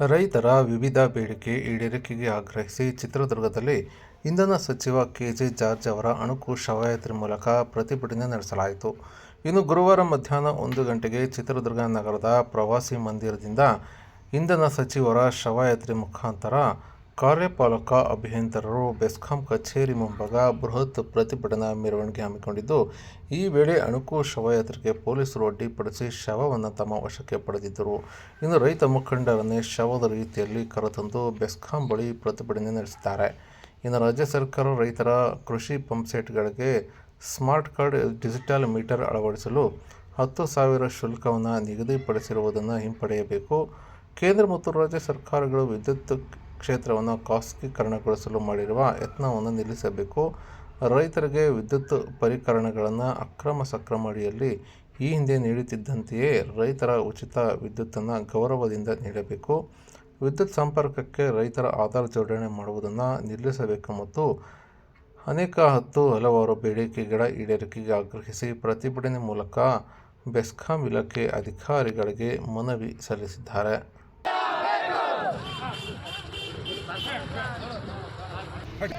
ರೈತರ ವಿವಿಧ ಬೇಡಿಕೆ ಈಡೇರಿಕೆಗೆ ಆಗ್ರಹಿಸಿ ಚಿತ್ರದುರ್ಗದಲ್ಲಿ ಇಂಧನ ಸಚಿವ ಕೆಜೆ ಜಾರ್ಜ್ ಅವರ ಅಣುಕು ಶವಯಾತ್ರೆ ಮೂಲಕ ಪ್ರತಿಭಟನೆ ನಡೆಸಲಾಯಿತು. ಇನ್ನು ಗುರುವಾರ ಮಧ್ಯಾಹ್ನ ಒಂದು ಗಂಟೆಗೆ ಚಿತ್ರದುರ್ಗ ನಗರದ ಪ್ರವಾಸಿ ಮಂದಿರದಿಂದ ಇಂಧನ ಸಚಿವರ ಶವಯಾತ್ರೆ ಮುಖಾಂತರ ಕಾರ್ಯಪಾಲಕ ಅಭಿಯಂತರರು ಬೆಸ್ಕಾಂ ಕಚೇರಿ ಮುಂಭಾಗ ಬೃಹತ್ ಪ್ರತಿಭಟನಾ ಮೆರವಣಿಗೆ ಹಮ್ಮಿಕೊಂಡಿದ್ದು, ಈ ವೇಳೆ ಅಣುಕು ಶವಯಾತ್ರೆಗೆ ಪೊಲೀಸರು ಅಡ್ಡಿಪಡಿಸಿ ಶವವನ್ನು ತಮ್ಮ ವಶಕ್ಕೆ ಪಡೆದಿದ್ದರು. ಇನ್ನು ರೈತ ಮುಖಂಡರನ್ನೇ ಶವದ ರೀತಿಯಲ್ಲಿ ಕರೆತಂದು ಬೆಸ್ಕಾಂ ಬಳಿ ಪ್ರತಿಭಟನೆ ನಡೆಸಿದ್ದಾರೆ. ಇನ್ನು ರಾಜ್ಯ ಸರ್ಕಾರ ರೈತರ ಕೃಷಿ ಪಂಪ್ಸೆಟ್ಗಳಿಗೆ ಸ್ಮಾರ್ಟ್ ಕಾರ್ಡ್, ಡಿಜಿಟಲ್ ಮೀಟರ್ ಅಳವಡಿಸಲು ಹತ್ತು ಸಾವಿರ ಶುಲ್ಕವನ್ನು ನಿಗದಿಪಡಿಸಿರುವುದನ್ನು ಹಿಂಪಡೆಯಬೇಕು. ಕೇಂದ್ರ ಮತ್ತು ರಾಜ್ಯ ಸರ್ಕಾರಗಳು ವಿದ್ಯುತ್ ಕ್ಷೇತ್ರವನ್ನು ಖಾಸಗೀಕರಣಗೊಳಿಸಲು ಮಾಡಿರುವ ಯತ್ನವನ್ನು ನಿಲ್ಲಿಸಬೇಕು. ರೈತರಿಗೆ ವಿದ್ಯುತ್ ಪರಿಕರಣಗಳನ್ನು ಅಕ್ರಮ ಸಕ್ರಮ ಅಡಿಯಲ್ಲಿ ಈ ಹಿಂದೆ ನೀಡುತ್ತಿದ್ದಂತೆಯೇ ರೈತರ ಉಚಿತ ವಿದ್ಯುತ್ತನ್ನು ಗೌರವದಿಂದ ನೀಡಬೇಕು. ವಿದ್ಯುತ್ ಸಂಪರ್ಕಕ್ಕೆ ರೈತರ ಆಧಾರ್ ಜೋಡಣೆ ಮಾಡುವುದನ್ನು ನಿಲ್ಲಿಸಬೇಕು ಮತ್ತು ಅನೇಕ ಹತ್ತು ಹಲವಾರು ಬೇಡಿಕೆಗಳ ಈಡೇರಿಕೆಗೆ ಆಗ್ರಹಿಸಿ ಪ್ರತಿಭಟನೆ ಮೂಲಕ ಬೆಸ್ಕಾಂ ಇಲಾಖೆ ಅಧಿಕಾರಿಗಳಿಗೆ ಮನವಿ ಸಲ್ಲಿಸಿದ್ದಾರೆ. ಇಂಧನ